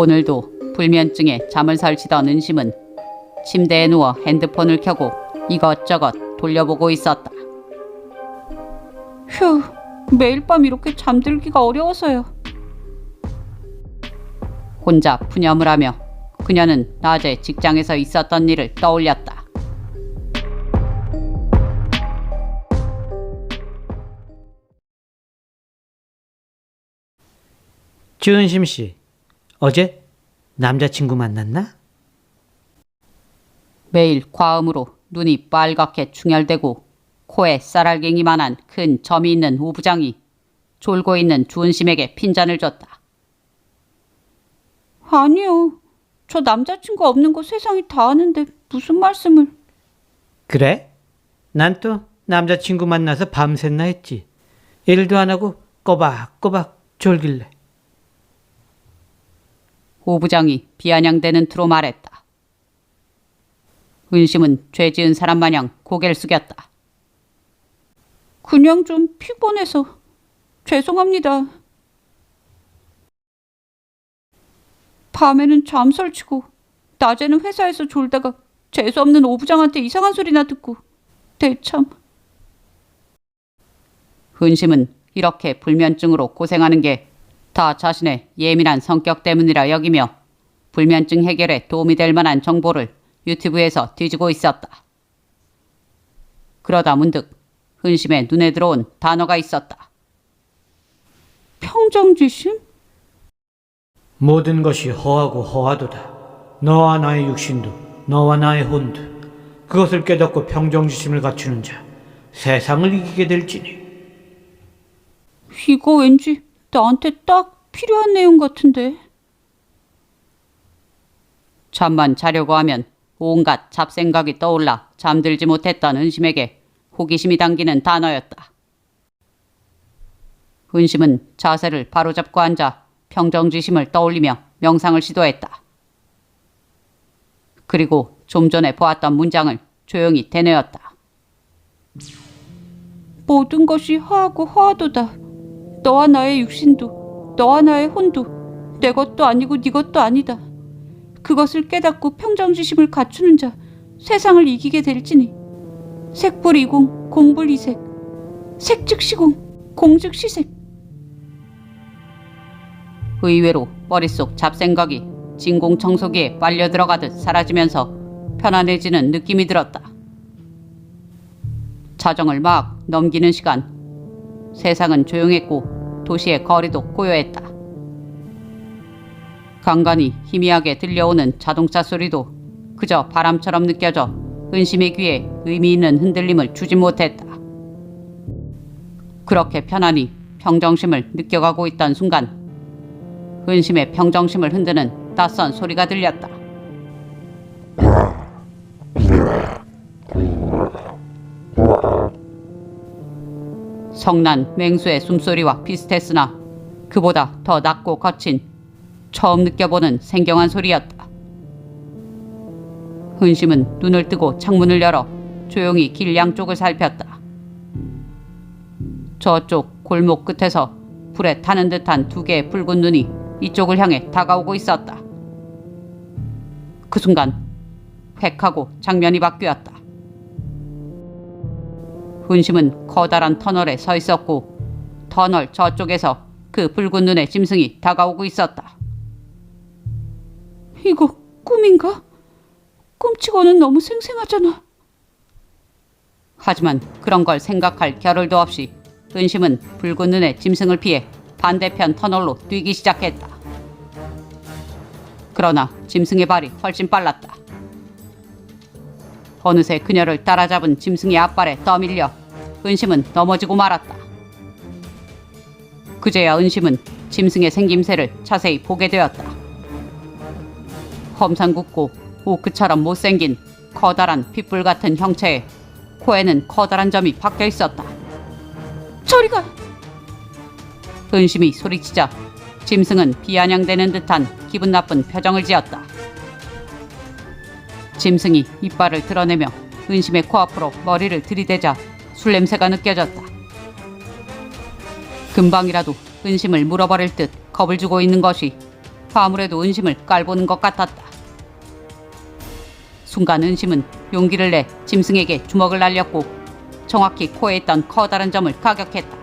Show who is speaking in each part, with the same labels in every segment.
Speaker 1: 오늘도 불면증에 잠을 설치던 은심은 침대에 누워 핸드폰을 켜고 이것저것 돌려보고 있었다. 휴, 매일 밤 이렇게 잠들기가 어려워서요. 혼자 푸념을 하며 그녀는 낮에 직장에서 있었던 일을 떠올렸다.
Speaker 2: 주은심 씨, 어제 남자친구 만났나?
Speaker 1: 매일 과음으로 눈이 빨갛게 충혈되고 코에 쌀알갱이만한 큰 점이 있는 오부장이 졸고 있는 주은심에게 핀잔을 줬다. 아니요. 저 남자친구 없는 거 세상이 다 아는데 무슨 말씀을...
Speaker 2: 그래? 난 또 남자친구 만나서 밤샜나 했지. 일도 안 하고 꼬박꼬박 졸길래.
Speaker 1: 오부장이 비아냥대는 투로 말했다. 은심은 죄 지은 사람 마냥 고개를 숙였다. 그냥 좀 피곤해서 죄송합니다. 밤에는 잠설치고 낮에는 회사에서 졸다가 재수없는 오부장한테 이상한 소리나 듣고 대참. 은심은 이렇게 불면증으로 고생하는 게 다 자신의 예민한 성격 때문이라 여기며 불면증 해결에 도움이 될 만한 정보를 유튜브에서 뒤지고 있었다. 그러다 문득 은심의 눈에 들어온 단어가 있었다. 평정지심?
Speaker 2: 모든 것이 허하고 허하도다. 너와 나의 육신도, 너와 나의 혼도. 그것을 깨닫고 평정지심을 갖추는 자, 세상을 이기게 될지니.
Speaker 1: 이거 왠지 나한테 딱 필요한 내용 같은데. 잠만 자려고 하면 온갖 잡생각이 떠올라 잠들지 못했던 은심에게 호기심이 당기는 단어였다. 은심은 자세를 바로잡고 앉아 평정지심을 떠올리며 명상을 시도했다. 그리고 좀 전에 보았던 문장을 조용히 되뇌었다. 모든 것이 허하고 허하도다. 너와 나의 육신도 너와 나의 혼도 내 것도 아니고 네 것도 아니다. 그것을 깨닫고 평정지심을 갖추는 자 세상을 이기게 될지니 색불이공 공불이색 색즉시공 공즉시색 의외로 머릿속 잡생각이 진공청소기에 빨려 들어가듯 사라지면서 편안해지는 느낌이 들었다. 자정을 막 넘기는 시간 세상은 조용했고 도시의 거리도 고요했다. 간간히 희미하게 들려오는 자동차 소리도 그저 바람처럼 느껴져 은심의 귀에 의미 있는 흔들림을 주지 못했다. 그렇게 편안히 평정심을 느껴가고 있던 순간 은심의 평정심을 흔드는 낯선 소리가 들렸다. 성난 맹수의 숨소리와 비슷했으나 그보다 더 낮고 거친 처음 느껴보는 생경한 소리였다. 은심은 눈을 뜨고 창문을 열어 조용히 길 양쪽을 살폈다. 저쪽 골목 끝에서 불에 타는 듯한 두 개의 붉은 눈이 이쪽을 향해 다가오고 있었다. 그 순간 획하고 장면이 바뀌었다. 은심은 커다란 터널에 서 있었고 터널 저쪽에서 그 붉은 눈의 짐승이 다가오고 있었다. 이거 꿈인가? 꿈치고는 너무 생생하잖아. 하지만 그런 걸 생각할 겨를도 없이 은심은 붉은 눈의 짐승을 피해 반대편 터널로 뛰기 시작했다. 그러나 짐승의 발이 훨씬 빨랐다. 어느새 그녀를 따라잡은 짐승의 앞발에 떠밀려 은심은 넘어지고 말았다. 그제야 은심은 짐승의 생김새를 자세히 보게 되었다. 험상궂고 오크처럼 못생긴 커다란 pit불 같은 형체에 코에는 커다란 점이 박혀 있었다. 저리 가! 은심이 소리치자 짐승은 비아냥대는 듯한 기분 나쁜 표정을 지었다. 짐승이 이빨을 드러내며 은심의 코앞으로 머리를 들이대자 술 냄새가 느껴졌다. 금방이라도 은심을 물어버릴 듯 겁을 주고 있는 것이 아무래도 은심을 깔보는 것 같았다. 순간 은심은 용기를 내 짐승에게 주먹을 날렸고 정확히 코에 있던 커다란 점을 가격했다.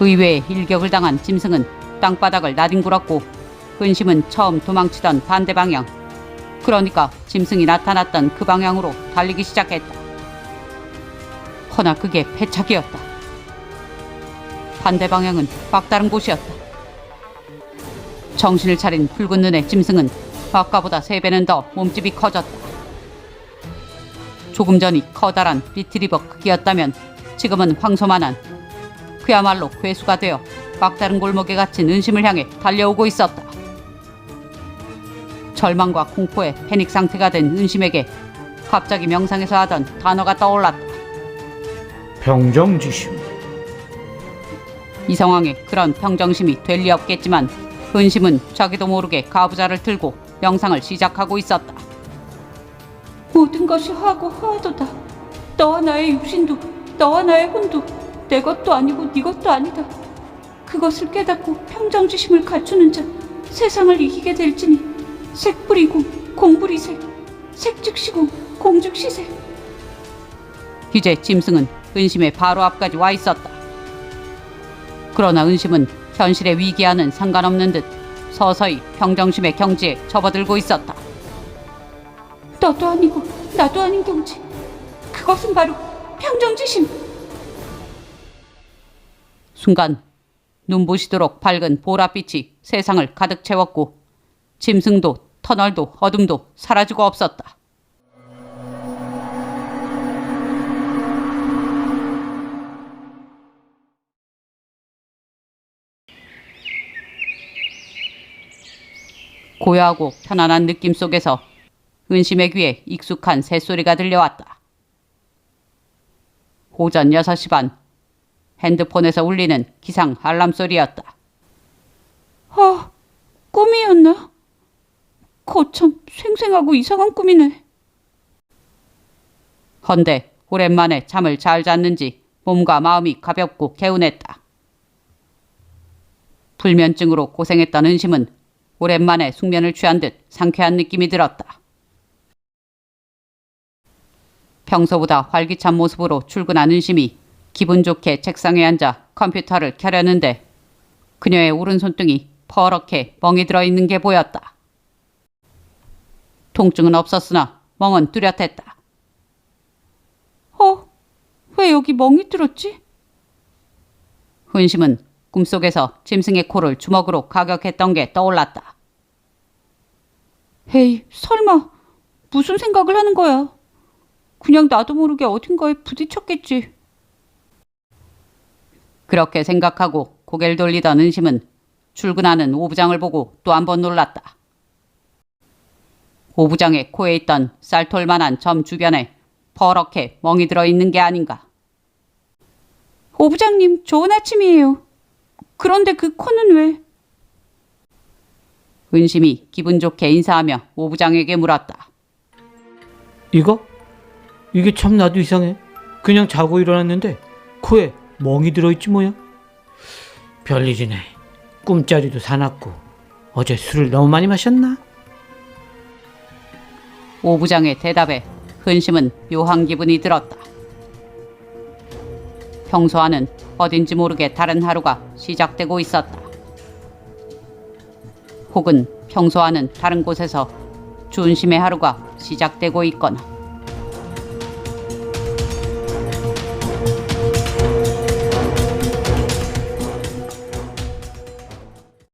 Speaker 1: 의외의 일격을 당한 짐승은 땅바닥을 나뒹굴었고 은심은 처음 도망치던 반대 방향 그러니까 짐승이 나타났던 그 방향으로 달리기 시작했다. 허나 그게 패착이었다. 반대 방향은 막다른 곳이었다. 정신을 차린 붉은 눈의 짐승은 아까보다 세 배는 더 몸집이 커졌다. 조금 전이 커다란 리트리버 크기였다면 지금은 황소만한 그야말로 괴수가 되어 막다른 골목에 갇힌 은심을 향해 달려오고 있었다. 절망과 공포에 패닉 상태가 된 은심에게 갑자기 명상에서 하던 단어가 떠올랐다.
Speaker 2: 평정지심.
Speaker 1: 이 상황에 그런 평정심이 될 리 없겠지만 은심은 자기도 모르게 가부좌를 들고 명상을 시작하고 있었다. 모든 것이 화고 화도다. 너와 나의 육신도 너와 나의 혼도 내 것도 아니고 네 것도 아니다. 그것을 깨닫고 평정지심을 갖추는 자 세상을 이기게 될지니 색불이고 공불이색 색즉시고 공즉시색 이제 짐승은 은심의 바로 앞까지 와 있었다. 그러나 은심은 현실의 위기와는 상관없는 듯 서서히 평정심의 경지에 접어들고 있었다. 너도 아니고 나도 아닌 경지. 그것은 바로 평정지심. 순간 눈부시도록 밝은 보랏빛이 세상을 가득 채웠고 짐승도 터널도 어둠도 사라지고 없었다. 고요하고 편안한 느낌 속에서 은심의 귀에 익숙한 새소리가 들려왔다. 오전 6시 반 핸드폰에서 울리는 기상 알람 소리였다. 아, 꿈이었나? 거참 생생하고 이상한 꿈이네. 헌데 오랜만에 잠을 잘 잤는지 몸과 마음이 가볍고 개운했다. 불면증으로 고생했던 은심은 오랜만에 숙면을 취한 듯 상쾌한 느낌이 들었다. 평소보다 활기찬 모습으로 출근한 은심이 기분 좋게 책상에 앉아 컴퓨터를 켜려는데 그녀의 오른 손등이 퍼렇게 멍이 들어 있는 게 보였다. 통증은 없었으나 멍은 뚜렷했다. 어? 왜 여기 멍이 들었지? 은심은 꿈속에서 짐승의 코를 주먹으로 가격했던 게 떠올랐다. 에이, 설마 무슨 생각을 하는 거야? 그냥 나도 모르게 어딘가에 부딪혔겠지. 그렇게 생각하고 고개를 돌리던 은심은 출근하는 오부장을 보고 또 한 번 놀랐다. 오부장의 코에 있던 쌀톨만한 점 주변에 퍼렇게 멍이 들어 있는 게 아닌가. 오부장님, 좋은 아침이에요. 그런데 그 코는 왜? 은심이 기분 좋게 인사하며 오부장에게 물었다.
Speaker 2: 이거? 이게 참 나도 이상해. 그냥 자고 일어났는데 코에 멍이 들어있지 뭐야? 별일이네. 꿈자리도 사납고 어제 술을 너무 많이 마셨나?
Speaker 1: 오 부장의 대답에 근심은 묘한 기분이 들었다. 평소와는 어딘지 모르게 다른 하루가 시작되고 있었다. 혹은 평소와는 다른 곳에서 준심의 하루가 시작되고 있거나.